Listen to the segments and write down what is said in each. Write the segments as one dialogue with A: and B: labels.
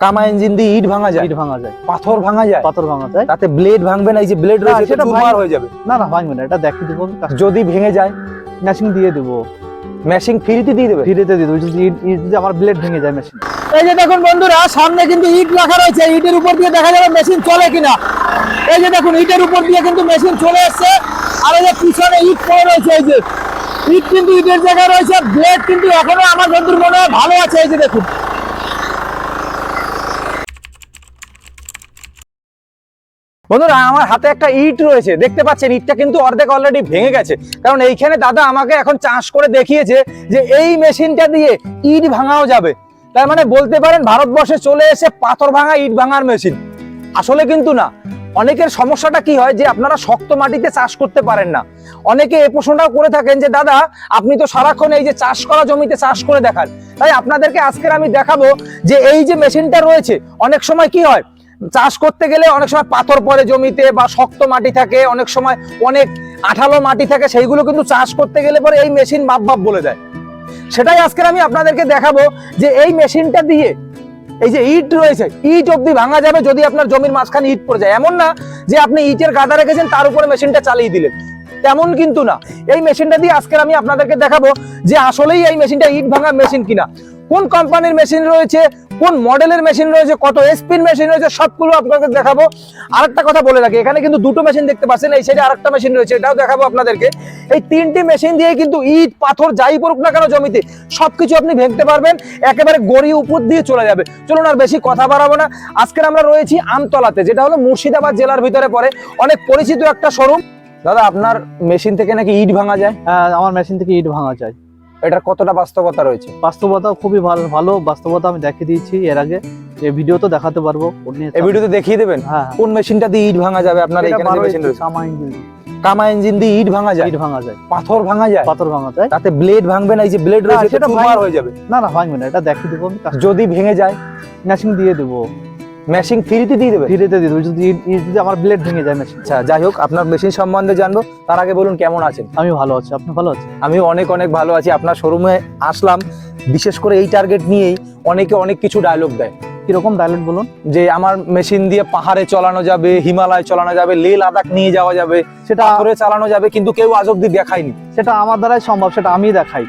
A: কামা ইঞ্জিন দিয়ে ইট ভাঙা যায়।
B: ইট ভাঙা যায়।
A: পাথর ভাঙা যায়।
B: পাথর ভাঙা যায়।
A: তাতে ব্লেড ভাঙবে না এই যে ব্লেড রয়েছে
B: সেটা
A: চুরমার হয়ে যাবে।
B: না না ভাঙবে না এটা দেখিয়ে দেবো
A: যদি ভেঙে যায়
B: মেশিন দিয়ে দেবো।
A: মেশিন ফ্রিতে দিয়ে দেবে?
B: ফিরেতে দিয়ে দেবো যদি ইট- ইট যদি আমার ব্লেড ভেঙে যায় মেশিন
C: এই যে দেখুন বন্ধুরা সামনে কিন্তু ইট রাখা রয়েছে ইটের উপর দিয়ে দেখা যাবে মেশিন চলে কিনা। এই যে দেখুন ইটের উপর দিয়ে কিন্তু মেশিন চলে এসছে। আর এই যে পিছনে ইট পড়ে রয়েছে এই যে ইট কিন্তু ইটের জায়গায় রয়েছে ব্লেড কিন্তু এখনও আমার বন্ধুর মনে হয় ভালো আছে এই যে দেখুন।
A: বন্ধুরা, আমার হাতে একটা ইট রয়েছে। দেখতে পাচ্ছেন, ইটটা কিন্তু অর্ধেক অলরেডি ভেঙে গেছে। কারণ এইখানে দাদা আমাকে এখন চাষ করে দেখিয়েছে যে এই মেশিনটা দিয়ে ইট ভাঙাও যাবে। তার মানে বলতে পারেন, ভারতবর্ষে চলে এসে পাথর ভাঙা ইট ভাঙার মেশিন। আসলে কিন্তু না। অনেকের সমস্যাটা কি হয় যে আপনারা শক্ত মাটিতে চাষ করতে পারেন না। অনেকে এ প্রশ্নটাও করে থাকেন যে, দাদা, আপনি তো সারাক্ষণ এই যে চাষ করা জমিতে চাষ করে দেখান। তাই আপনাদেরকে আজকের আমি দেখাবো যে এই যে মেশিনটা রয়েছে, অনেক সময় কি হয়? চাষ করতে গেলে অনেক সময় পাথর পড়ে জমিতে বা শক্ত মাটি থাকে, অনেক সময় অনেক আঠালো মাটি থাকে, সেইগুলো কিন্তু চাষ করতে গেলে পরে এই মেশিন মাপ মাপ বলে দেয়। সেটাই আজকের আমি আপনাদেরকে দেখাবো যে এই মেশিনটা দিয়ে এই যে ইট রয়েছে, ইট অব্দি ভাঙা যাবে যদি আপনার জমির মাঝখানে ইট পড়ে যায়। এমন না যে আপনি ইটের গাদা রেখেছেন, তার উপরে মেশিনটা চালিয়ে দিলেন। তেমন কিন্তু না। এই মেশিনটা দিয়ে আজকের আমি আপনাদেরকে দেখাবো যে আসলেই এই মেশিনটা ইট ভাঙা মেশিন কিনা। কোন কোম্পানির মেশিন রয়েছে? কোন মডেলের মেশিন রয়েছে, কত স্পিন মেশিন রয়েছে, সবগুলো আপনাদের দেখাবো। আরেকটা কথা বলে রাখি, এখানে কিন্তু দুটো মেশিন দেখতে পাচ্ছেন, এই সাইডে আরেকটা মেশিন রয়েছে, এটাও দেখাবো আপনাদেরকে। এই তিনটি মেশিন দিয়ে কিন্তু ইট, পাথর, যাই পড়ুক না কেন জমিতে, সবকিছু আপনি ভেঙতে পারবেন, একেবারে গড়ি উপর দিয়ে চলে যাবে। চলুন আর বেশি কথা বাড়াবো না। আজকের আমরা রয়েছি আমতলাতে, যেটা হলো মুর্শিদাবাদ জেলার ভিতরে পড়ে। অনেক পরিচিত একটা শোরুম দাদা, আপনার মেশিন থেকে নাকি ইট ভাঙা যায়?
B: হ্যাঁ আমার মেশিন থেকে ইট ভাঙা যায়।
A: এটার কতটা বাস্তবতা রয়েছে?
B: বাস্তবতা খুবই ভালো ভালো বাস্তবতা আমি দেখিয়ে দিয়েছি এর আগে। এই ভিডিও তো দেখাতে পারব।
A: এই ভিডিওতে দেখিয়ে দেবেন?
B: হ্যাঁ
A: কোন মেশিনটা দিয়ে ইট ভাঙা যাবে? আপনার এখানে যে মেশিন রয়েছে।
B: কামা ইঞ্জিন।
A: কামা ইঞ্জিন দিয়ে ইট ভাঙা যায়?
B: ইট ভাঙা যায়।
A: পাথর ভাঙা যায়?
B: পাথর ভাঙা যায়।
A: তাতে ব্লেড ভাঙবে না এই যে ব্লেড রয়েছে
B: সেটা ভাঙবে।
A: হয়ে যাবে।
B: না না ভাঙবে না এটা দেখিয়ে দেবো
A: যদি ভেঙে যায়?
B: মেশিন দিয়ে দেবো।
A: ম্যাশিং ফ্রিতে দিয়ে দেবে?
B: ফ্রিতে দিয়ে দেবে। যদি আমার ব্লেড ভেঙে যায় মেশিন
A: আচ্ছা যাই হোক আপনার মেশিন সম্বন্ধে জানব। তার আগে বলুন কেমন আছেন?
B: আমি ভালো আছি। আপনি ভালো আছেন?
A: আমি অনেক অনেক ভালো আছি। আপনার শোরুমে আসলাম। বিশেষ করে এই টার্গেট নিয়েই অনেকে অনেক কিছু ডায়লগ দেয়।
B: কীরকম ডায়লগ বলুন?
A: যে আমার মেশিন দিয়ে পাহাড়ে চালানো যাবে হিমালয় চালানো যাবে লে লাদাখ নিয়ে যাওয়া যাবে
B: সেটা
A: পাথরে চালানো যাবে কিন্তু কেউ আজ অব্দি দেখায়নি।
B: সেটা আমার দ্বারাই সম্ভব সেটা আমি দেখাই।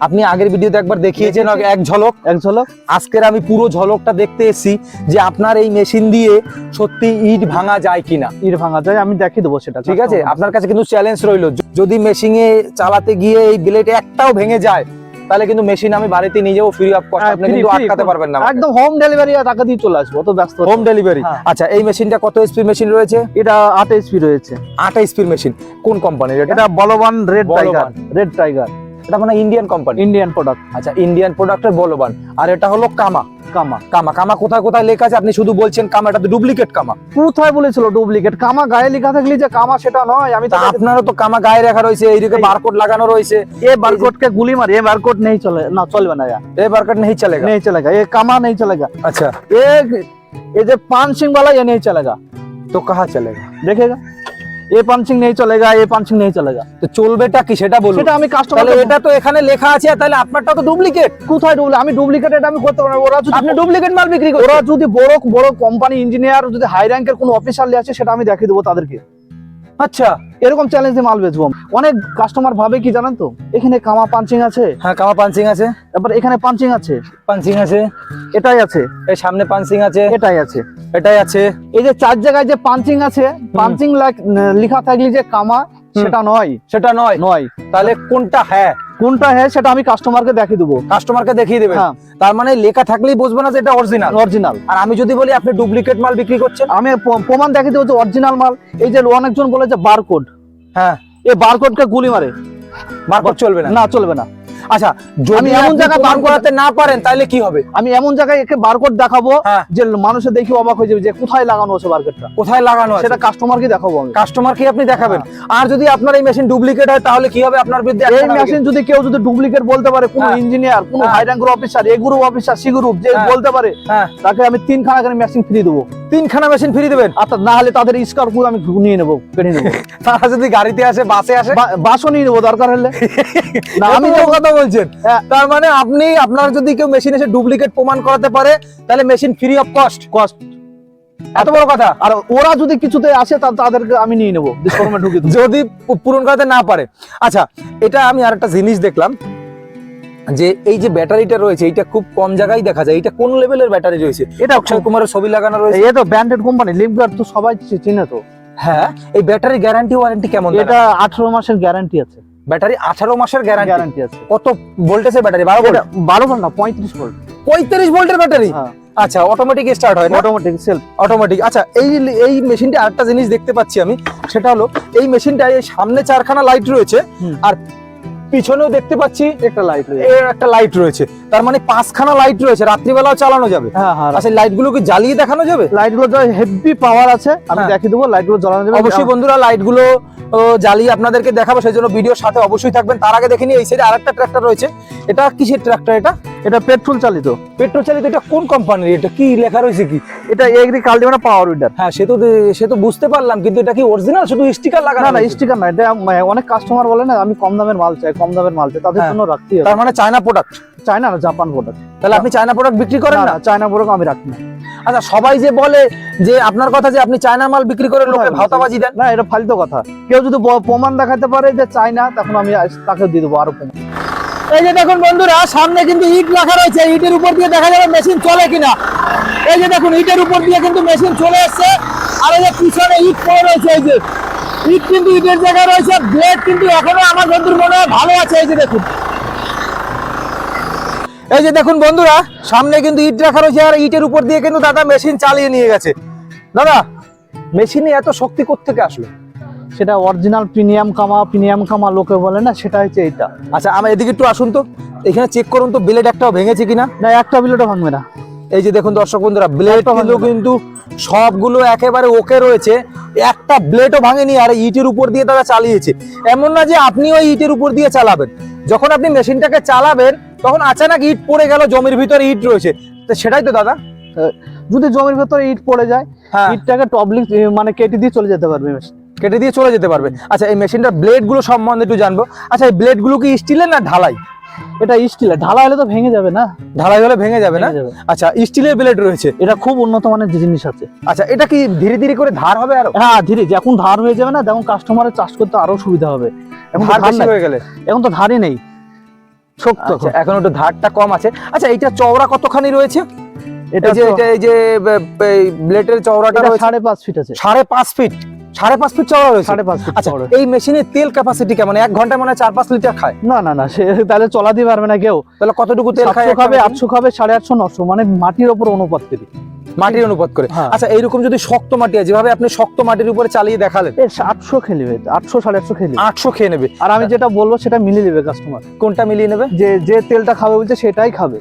A: আপনি আগের ভিডিওতে একবার দেখিয়েছেন এক ঝলক।
B: এক ঝলক।
A: আজকের আমি পুরো ঝলকটা দেখতে এসেছি যে আপনার এই মেশিন দিয়ে সত্যি ইট ভাঙা যায় কিনা।
B: ইট ভাঙা যায় আমি দেখিয়ে দেবো সেটা।
A: ঠিক আছে? আপনার কাছে কিন্তু চ্যালেঞ্জ রইল। যদি মেশিনে চালাতে গিয়ে এই ব্লেড একটাও ভেঙে যায় তাহলে কিন্তু মেশিন আমি বাড়িতে নিয়ে যাব ফ্রি অফ কস্ট আপনি কিন্তু আটকাতে পারবেন না
B: একদম হোম ডেলিভারি টাকা দিয়ে চলে আসব অত ব্যস্ত
A: হোম ডেলিভারি
B: হ্যাঁ।
A: আচ্ছা এই মেশিনটা কত এসপি মেশিন রয়েছে?
B: এটা আট এইচপি রয়েছে।
A: আট এসপির মেশিন কোন কোম্পানির এটা?
B: এটা বলবান রেড টাইগার রেড টাইগার
A: এটা মানে ইন্ডিয়ান কোম্পানি
B: ইন্ডিয়ান প্রোডাক্ট
A: আচ্ছা ইন্ডিয়ান প্রোডাক্টের বলবান। আর এটা হলো কামা।
B: কামা।
A: কামা। কামা কোথায় কোথায় লেখা আছে? আপনি শুধু বলছেন কামা এটা তো ডুপ্লিকেট কামা।
B: কোথায় বলেছিল ডুপ্লিকেট কামা গায়ে লেখা থাকলে যে কামা সেটা নয় আমি তো
A: আপনারও তো কামা গায়ে রয়েছে এইদিকে বারকোড লাগানো রয়েছে।
B: এ বারকোড কে গুলি মার এ বারকোড নেই চলে না চলবে না
A: এ। বারকোড নেই নেই
B: চলে এ কামা নেই চলেগা আচ্ছা।
A: এ
B: ये जो पान सिंह वाला ये नहीं चलेगा
A: तो कहाँ
B: এ পাঞ্চিং নেই চলেগা এ পাঞ্চিং নেই চলেগা
A: তো চলবেটা কি সেটা বলুন।
B: সেটা আমি কাস্টমার
A: এটা তো এখানে লেখা আছে তাহলে আপনারটা তো ডুপ্লিকেট
B: কোথায় ডুপ্লিকেট আমি ডুপ্লিকেট এটা আমি করতে পারব ওরা যদি
A: আপনি ডুপ্লিকেট মাল বিক্রি
B: করে
A: ওরা
B: যদি বড় বড় কোম্পানি ইঞ্জিনিয়ার যদি হাই র্যাঙ্কের কোনো অফিসার আসে সেটা আমি দেখিয়ে দেবো তাদেরকে।
A: আচ্ছা।
B: এরকম চ্যালেঞ্জ দিয়ে মাল বেচবো। অনেক কাস্টমার ভাবে কি জানেন তো? এখানে কামা পাঞ্চিং আছে।
A: হ্যাঁ কামা পাঞ্চিং আছে।
B: তারপর এখানে পাঞ্চিং আছে।
A: পাঞ্চিং আছে।
B: এটাই আছে।
A: এই সামনে পাঞ্চিং আছে।
B: এটাই আছে।
A: এটাই আছে।
B: এই যে চার জায়গায় যে পাঞ্চিং আছে পাঞ্চিং লেখা থাকলে যে কামা সেটা নয়।
A: সেটা নয়।
B: নয়।
A: তাহলে কোনটা হ্যাঁ?
B: কোনটা হ্যাঁ সেটা আমি কাস্টমারকে দেখিয়ে দেবো।
A: কাস্টমারকে দেখিয়ে দেবে
B: হ্যাঁ।
A: তার মানে লেখা থাকলেই বুঝবে না যে এটা অরিজিনাল
B: অরিজিনাল
A: আর আমি যদি বলি আপনি ডুপ্লিকেট মাল বিক্রি করছেন?
B: আমি প্রমাণ দেখিয়ে দেবো যে অরিজিনাল মাল। এই যে অনেকজন বলে যে বারকোড
A: হ্যাঁ।
B: এই বারকোডকে গুলি মারে।
A: বারকোড চলবে না।
B: না চলবে না।
A: আচ্ছা যদি
B: আমি
A: এমন জায়গা বার করাতে না পারেন তাহলে কি হবে
B: আমি এমন জায়গায় একে বারকোড দেখাবো
A: হ্যাঁ।
B: যে মানুষে দেখি অবাক হয়ে যাবে যে কোথায় লাগানো আছে বারকোডটা
A: কোথায় লাগানো আছে
B: সেটা কাস্টমারকে দেখাবো আমি
A: কাস্টমার কি আপনি দেখাবেন আর যদি আপনার এই মেশিন ডুপ্লিকেট হয় তাহলে কি হবে আপনার বিরুদ্ধে
B: এই মেশিন যদি কেউ যদি ডুপ্লিকেট বলতে পারে কোনো
A: হ্যাঁ।
B: ইঞ্জিনিয়ার কোনো
A: হ্যাঁ।
B: হাই র্যাঙ্কের officer A group officer C group যে
A: হ্যাঁ।
B: বলতে পারে
A: হ্যাঁ।
B: তাকে আমি তিন খানা করে মেশিন ফ্রি দেবো
A: তিনখানা মেশিন ফ্রি দেবেন।
B: আর না হলে তাদের স্কর্পিও আমি নিয়ে নেব কেটে নেব।
A: তারা যদি গাড়িতে আসে বাসে আসে?
B: বাসও নিয়ে নেব দরকার হলে। না
A: আমি তো কথা বলছেন
B: হ্যাঁ।
A: তার মানে আপনি আপনার যদি কেউ মেশিন এসে ডুপ্লিকেট প্রমাণ করাতে পারে তাহলে machine free of cost
B: cost
A: এত বড় কথা।
B: আর ওরা যদি কিছুতে আসে তাদেরকে আমি নিয়ে নেব ডিসকাউন্টে ঢুকে
A: যদি পূরণ করাতে না পারে। আচ্ছা এটা আমি আরেকটা জিনিস দেখলাম। যে এই যে ব্যাটারিটা রয়েছে এটা খুব কম জায়গায় দেখা যায়। এটা কোন লেভেলের ব্যাটারি রয়েছে?
B: এটা
A: অক্ষয় কুমারের ছবি লাগানো রয়েছে।
B: তো ব্র্যান্ডেড কোম্পানি লিপগার্ড তো সবাই চিনে তো।
A: হ্যাঁ এই ব্যাটারি গ্যারান্টি ওয়ারেন্টি কেমন
B: এটা
A: এটা
B: আঠারো মাসের গ্যারান্টি আছে।
A: ব্যাটারি আঠারো মাসের গ্যারান্টি
B: আছে।
A: কত ভোল্টেজের ব্যাটারি? বারো ভোল্ট
B: এটা বারো ভোল্ট না পঁয়ত্রিশ ভোল্ট
A: পঁয়ত্রিশ ভোল্টের ব্যাটারি?
B: হ্যাঁ।
A: আচ্ছা অটোমেটিক স্টার্ট হয়
B: অটোমেটিক সেলফ
A: অটোমেটিক আচ্ছা এই এই মেশিনটা আরেকটা জিনিস দেখতে পাচ্ছি আমি। সেটা হলো এই মেশিনটা এই সামনে চারখানা লাইট রয়েছে। আর পিছনেও দেখতে পাচ্ছি
B: একটা
A: লাইটের একটা লাইট রয়েছে। তার মানে পাঁচখানা লাইট রয়েছে রাত্রিবেলাও চালানো যাবে।
B: হ্যাঁ হ্যাঁ
A: আচ্ছা লাইটগুলো কি জ্বালিয়ে দেখানো যাবে?
B: লাইটগুলো হেভি পাওয়ার আছে আমি
A: দেখে
B: দেখিয়ে দেবো লাইটগুলো জ্বালানো যাবে।
A: অবশ্যই বন্ধুরা লাইটগুলো জ্বালিয়ে আপনাদেরকে দেখাবো সেই জন্য ভিডিওর সাথে অবশ্যই থাকবেন। তার আগে দেখেনি এই সাইডে আরেকটা ট্র্যাক্টর রয়েছে। এটা কিসের ট্র্যাক্টর এটা?
B: এটা পেট্রোল চালিত।
A: পেট্রোল চালিত এটা কোন কোম্পানির এটা কি লেখা রয়েছে কি?
B: এটা এগ্রিকালচার পাওয়ার উইডার
A: হ্যাঁ সে তো সে তো বুঝতে পারলাম কিন্তু এটা কি অরিজিনাল শুধু স্টিকার লাগানো
B: না না স্টিকার না এটা অনেক কাস্টমার বলে না আমি কম দামের মাল চাই কম দামের মাল চাই তাদের
A: হ্যাঁ।
B: জন্য রাখতে হবে।
A: তার মানে চায়না প্রোডাক্ট
B: চায়না না জাপান প্রোডাক্ট
A: তাহলে আপনি চায়না প্রোডাক্ট বিক্রি করেন
B: না চায়না প্রোডাক্ট আমি রাখি না।
A: আচ্ছা সবাই যে বলে যে আপনার কথা যে আপনি চায়না মাল বিক্রি করে লোকে
B: না,
A: ভাওতাবাজি দেন।
B: না এটা ফালতু কথা। কেউ যদি প্রমাণ দেখাতে পারে যে চায়না তখন আমি তাকে দিয়ে দেবো আরও প্রমাণ।
C: এই যে দেখুন বন্ধুরা, সামনে কিন্তু ইট রাখা রয়েছে। ইটের উপর দিয়ে দেখা যাবে মেশিন চলে কিনা। এই যে দেখুন, ইটের উপর দিয়ে কিন্তু মেশিন চলে এসছে। আর এই যে পিছনে ইট পড়ে রয়েছে, এই যে। ইট কিন্তু ইটের জায়গায় রয়েছে। ব্লেড কিন্তু এখনও আমার বন্ধুর মনে হয় ভালো আছে, এই যে দেখুন।
A: এই যে দেখুন বন্ধুরা, সামনে কিন্তু ইট রাখা রয়েছে, আর ইটের উপর দিয়ে কিন্তু দাদা মেশিন চালিয়ে নিয়ে গেছে। দাদা, মেশিনে এত শক্তি থেকে আসলো?
B: সেটা অরিজিনাল প্রিমিয়াম কামা প্রিমিয়াম কামা লোকে বলে না সেটা হচ্ছে এটা
A: আচ্ছা আমার এদিকে একটু আসুন তো। এখানে চেক করুন তো ব্লেড একটাও ভেঙেছে কিনা?
B: না একটা বিলেটও ভাঙবে না।
A: এই যে দেখুন দর্শক বন্ধুরা ব্লেড কিন্তু সবগুলো একেবারে ওকে রয়েছে। একটা ব্লেডও ভাঙেনি আর ইটের উপর দিয়ে তারা চালিয়েছে। এমন না যে আপনি ওই ইটের উপর দিয়ে চালাবেন। যখন আপনি মেশিনটাকে চালাবেন তখন আচানক ইট পড়ে গেল জমির ভিতরে ইট রয়েছে। তো সেটাই তো দাদা।
B: যদি জমির ভেতরে ইট পড়ে যায়
A: হ্যাঁ।
B: ইটটাকে টবলিক মানে কেটে দিয়ে চলে যেতে পারবে। machine।
A: কেটে দিয়ে চলে যেতে পারবে। আচ্ছা এই মেশিনটার ব্লেডগুলো সম্বন্ধে একটু জানব। আচ্ছা এই ব্লেডগুলো কি স্টিলের না ঢালাই?
B: এটা স্টিলের ঢালা হলে তো ভেঙে যাবে না?
A: ঢালাই হলে ভেঙে যাবে না? আচ্ছা স্টিলের ব্লেড রয়েছে।
B: এটা খুব উন্নত মানের জিনিস আছে।
A: আচ্ছা এটা কি ধীরে ধীরে করে ধার হবে আরও?
B: হ্যাঁ ধীরে যখন ধার হয়ে যাবে না তখন কাস্টমারের চাষ করতে আরও সুবিধা হবে। এখন
A: ধার বেশি হয়ে গেলে।
B: এখন তো ধারই নেই। শক্ত
A: আচ্ছা, এখন। একটু ধারটা কম আছে। আচ্ছা এইটা চওড়া কতখানি রয়েছে?
B: এটা
A: যে এটা এই যে ব্লেডের চওড়াটা
B: সাড়ে পাঁচ ফিট আছে।
A: সাড়ে পাঁচ ফিট সাড়ে পাঁচ ফিট চওড়া রয়েছে?
B: সাড়ে পাঁচ ফিট
A: আচ্ছা এই মেশিনের তেল ক্যাপাসিটি কেমন? এক ঘন্টায় মানে চার পাঁচ লিটার খায়।
B: না না না সে তাহলে চলাতে পারবে না কেউ।
A: তাহলে কতটুকু তেল খায়
B: খাবে আটশো খাবে সাড়ে আটশো নশো মানে মাটির ওপর অনুপাত
A: মাটির অনুপাত করে।
B: হ্যাঁ।
A: আচ্ছা এইরকম যদি শক্ত মাটি আছে যেভাবে আপনি শক্ত মাটির উপরে চালিয়ে দেখালেন।
B: আটশো খেলিবে আটশো সাড়ে আটশো খেলিবে
A: আটশো খেয়ে নেবে।
B: আর আমি যেটা বলব সেটা মিলিয়ে নেবে কাস্টমার
A: কোনটা মিলিয়ে নেবে?
B: যে যে তেলটা খাবে বলছে সেটাই খাবে।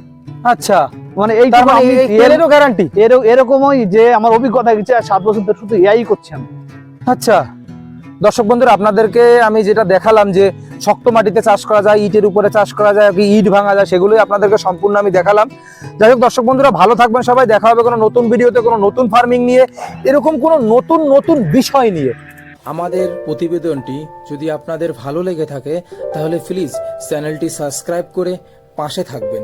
A: আচ্ছা।
B: মানে
A: মানে এই তেলেরও গ্যারান্টি
B: এরকমই যে আমার অভিজ্ঞতা গেছে আর সাত বছর ধরে শুধু এআই করছি আমি।
A: আচ্ছা। দর্শক বন্ধুরা, আপনাদেরকে আমি যেটা দেখালাম যে শক্ত মাটিতে চাষ করা যায়, ইটের উপরে চাষ করা যায়, কি ইট ভাঙা যায়, সেগুলোই আপনাদেরকে সম্পূর্ণ আমি দেখালাম। যাই হোক, দর্শক বন্ধুরা, ভালো থাকবেন সবাই। দেখা হবে কোনো নতুন ভিডিওতে, কোনো নতুন ফার্মিং নিয়ে, এরকম কোনো নতুন নতুন বিষয় নিয়ে।
D: আমাদের প্রতিবেদনটি যদি আপনাদের ভালো লেগে থাকে, তাহলে প্লিজ চ্যানেলটি সাবস্ক্রাইব করে পাশে থাকবেন।